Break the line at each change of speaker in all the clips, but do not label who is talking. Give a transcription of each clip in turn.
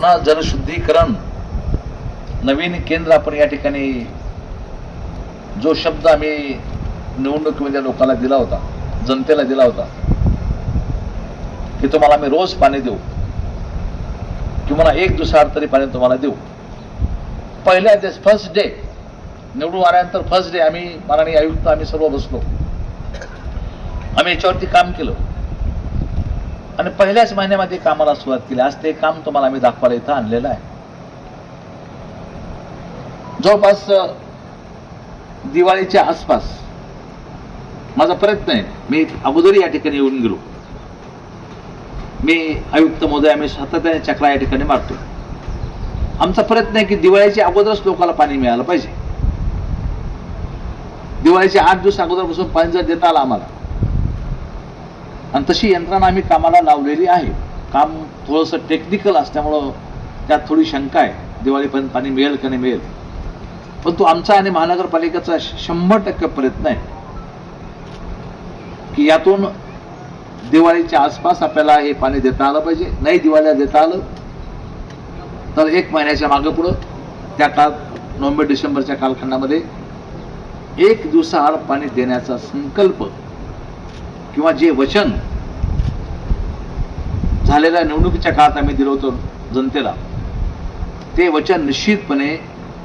ना जलशुद्धीकरण. नवीन केंद्र आपण या ठिकाणी जो शब्द आम्ही निवडणुकीमध्ये लोकांना दिला होता जनतेला दिला होता की तुम्हाला आम्ही रोज पाणी देऊ. किंवा एक दिवसाआड तरी पाणी तुम्हाला देऊ. पहिल्या दिवस फर्स्ट डे निवडून आल्यानंतर फर्स्ट डे आम्ही माननीय आयुक्त आम्ही सर्व बसलो. आम्ही याच्यावरती काम केलं. आणि पहिल्याच महिन्यामध्ये कामाला सुरुवात केली. आज ते काम तुम्हाला आम्ही दाखवायला इथं आणलेलं आहे. जवळपास दिवाळीच्या आसपास माझा प्रयत्न आहे. मी अगोदर या ठिकाणी येऊन गेलो. मी आयुक्त महोदय आम्ही सातत्याने चक्रा या ठिकाणी मारतो आमचा प्रयत्न आहे की दिवाळीच्या अगोदरच लोकांना पाणी मिळालं पाहिजे. दिवाळीच्या आठ दिवस अगोदरपासून पाणी जर देता आलं आम्हाला आणि तशी यंत्रणा आम्ही कामाला लावलेली आहे. काम थोडंसं टेक्निकल असल्यामुळं त्यात थोडी शंका आहे. दिवाळीपर्यंत पाणी मिळेल का नाही मिळेल. परंतु आमचा आणि महानगरपालिकेचा शंभर टक्के प्रयत्न आहे. की यातून दिवाळीच्या आसपास आपल्याला हे पाणी देता आलं पाहिजे. नाही दिवाळीला देता आलं तर एक महिन्याच्या मागं पुढं त्या काळ नोव्हेंबर डिसेंबरच्या कालखंडामध्ये एक दिवसाआड पाणी देण्याचा संकल्प किंवा जे वचन झालेल्या निवडणुकीच्या काळात आम्ही दिलं होतं जनतेला ते वचन निश्चितपणे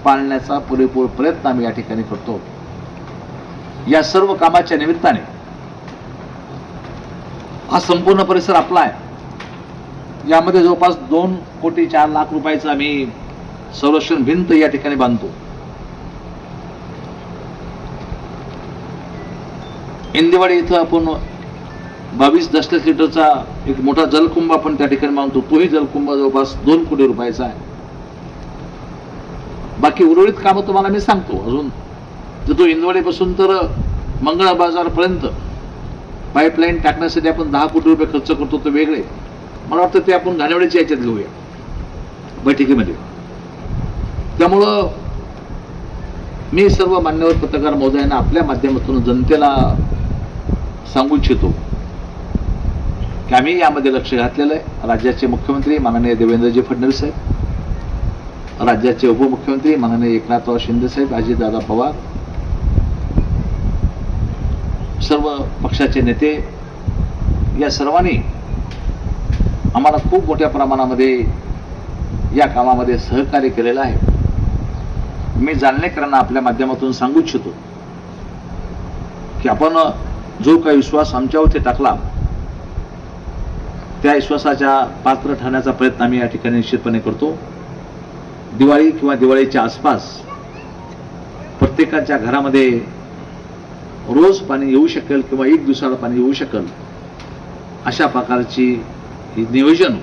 पाळण्याचा पुरेपूर प्रयत्न आम्ही या ठिकाणी करतो. या सर्व कामाच्या निमित्ताने हा संपूर्ण परिसर आपला आहे. यामध्ये जवळपास दोन कोटी चार लाख रुपयाचं आम्ही संरक्षण भिंत या ठिकाणी बांधतो. इंदेवाडी इथं आपण बावीस दशलक्ष लिटरचा एक मोठा जलकुंभ आपण त्या ठिकाणी मानतो. तोही जलकुंभ जवळपास दोन कोटी रुपयाचा आहे. बाकी उर्वरित कामं तुम्हाला मी सांगतो. अजून तर तो इंदवाडीपासून तर मंगळ बाजारपर्यंत पाईपलाईन टाकण्यासाठी आपण दहा कोटी रुपये खर्च करतो ते वेगळे मला वाटतं ते आपण घाणेवाडीच्या याच्यात घेऊया. बैठकीमध्ये. त्यामुळं मी सर्व मान्यवर पत्रकार महोदयांना आपल्या माध्यमातून जनतेला सांगू इच्छितो. की आम्ही यामध्ये लक्ष घातलेलं आहे. राज्याचे मुख्यमंत्री माननीय देवेंद्रजी फडणवीस साहेब राज्याचे उपमुख्यमंत्री माननीय एकनाथराव शिंदे साहेब अजितदादा पवार सर्व पक्षाचे नेते या सर्वांनी आम्हाला खूप मोठ्या प्रमाणामध्ये या कामामध्ये सहकार्य केलेलं आहे. मी जालनेकरांना आपल्या माध्यमातून सांगू इच्छितो की आपण जो काही विश्वास आमच्यावरती टाकला त्या विश्वासाच्या पात्र ठरण्याचा प्रयत्न आम्ही या ठिकाणी निश्चितपणे करतो. दिवाळी किंवा दिवाळीच्या आसपास प्रत्येकाच्या घरामध्ये रोज पाणी येऊ शकेल किंवा एक दिवसाला पाणी येऊ शकेल अशा प्रकारची ही नियोजन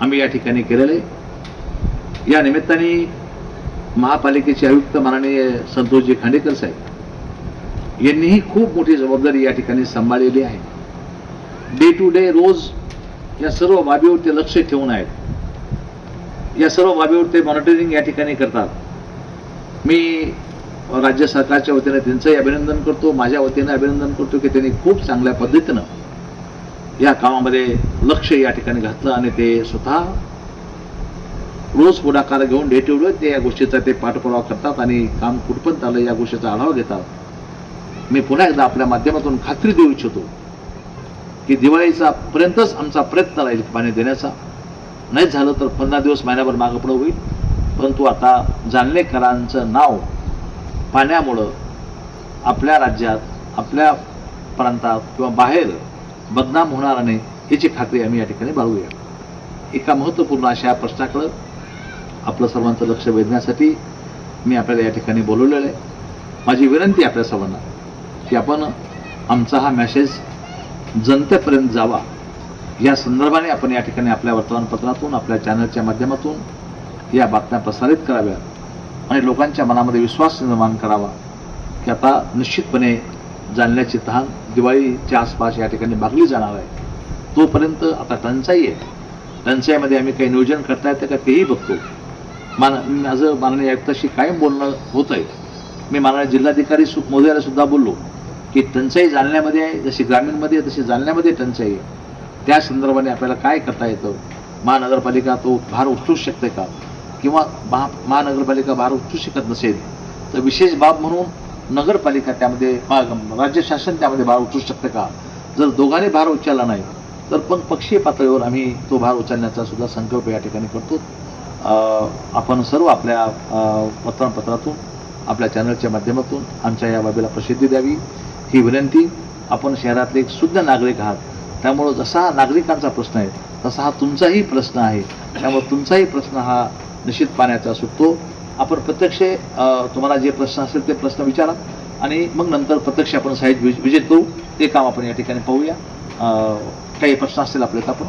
आम्ही या ठिकाणी केलेलं आहे. या निमित्ताने महापालिकेचे आयुक्त माननीय संतोषजी खांडेकर साहेब यांनीही खूप मोठी जबाबदारी या ठिकाणी सांभाळलेली आहे. डे टू डे रोज या सर्व बाबीवर ते लक्ष ठेवून आहेत. या सर्व बाबीवर ते मॉनिटरिंग या ठिकाणी करतात. मी राज्य सरकारच्या वतीने त्यांचंही अभिनंदन करतो माझ्या वतीने अभिनंदन करतो की त्यांनी खूप चांगल्या पद्धतीनं या कामामध्ये लक्ष या ठिकाणी घातलं आणि ते स्वतः रोज पुढाकार घेऊन डे टू डे ते या गोष्टीचा ते पाठपुरावा करतात आणि काम कुठपर्यंत आलं या गोष्टीचा आढावा घेतात. मी पुन्हा एकदा आपल्या माध्यमातून खात्री देऊ इच्छितो की दिवाळीचा पर्यंतच आमचा प्रयत्न राहील पाणी देण्याचा. नाही झालं तर पंधरा दिवस महिन्याभर मागं पुढं होईल. परंतु आता जाणलेकरांचं नाव पाण्यामुळं आपल्या राज्यात आपल्या प्रांतात किंवा बाहेर बदनाम होणार नाही याची खात्री आम्ही या ठिकाणी बाळगूया. एका महत्त्वपूर्ण अशा प्रश्नाकडं आपलं सर्वांचं लक्ष वेधण्यासाठी मी आपल्याला या ठिकाणी बोलवलेलं आहे. माझी विनंती आपल्या सर्वांना की आपण आमचा हा मॅसेज जनतेपर्यंत जावा. या संदर्भाने आपण या ठिकाणी आपल्या वर्तमानपत्रातून आपल्या चॅनलच्या माध्यमातून या बातम्या प्रसारित कराव्या आणि लोकांच्या मनामध्ये विश्वास निर्माण करावा की आता निश्चितपणे जालण्याची तहान दिवाळीच्या आसपास या ठिकाणी भागली जाणार आहे. तोपर्यंत आता टंचाई आहे. टंचाईमध्ये आम्ही काही नियोजन करता येतं का तेही बघतो. मान माझं माननीय आयुक्ताशी कायम बोलणं होत आहे मी माननीय जिल्हाधिकारी सु मोदयाला सुद्धा बोललो. की टंचाई जालन्यामध्ये आहे जशी ग्रामीणमध्ये तशी जालन्यामध्ये टंचाई आहे. त्या संदर्भाने आपल्याला काय करता येतं? महानगरपालिका तो भार उचलू शकते का? किंवा महा महानगरपालिका भार उचलू शकत नसेल तर विशेष बाब म्हणून नगरपालिका त्यामध्ये राज्य शासन त्यामध्ये भार उचलू शकतं का? जर दोघांनी भार उचलला नाही तर पण पक्षीय पातळीवर आम्ही तो भार उचलण्याचा सुद्धा संकल्प या ठिकाणी करतो. आपण सर्व आपल्या अ, वर्तमानपत्रातून आपल्या चॅनलच्या माध्यमातून आमच्या या बाबीला प्रसिद्धी द्यावी. ही विनंती आपण शहरातले एक शुद्ध नागरिक आहात. त्यामुळं जसा नागरिकांचा प्रश्न आहे तसा हा तुमचाही प्रश्न आहे. त्यामुळे तुमचाही प्रश्न हा निश्चित पाण्याचा सुटतो. आपण प्रत्यक्ष तुम्हाला जे प्रश्न असेल ते प्रश्न विचारा आणि मग नंतर प्रत्यक्ष आपण साईट व्हिजिट करू. ते काम आपण या ठिकाणी पाहूया. काही प्रश्न असतील आपल्याला आपण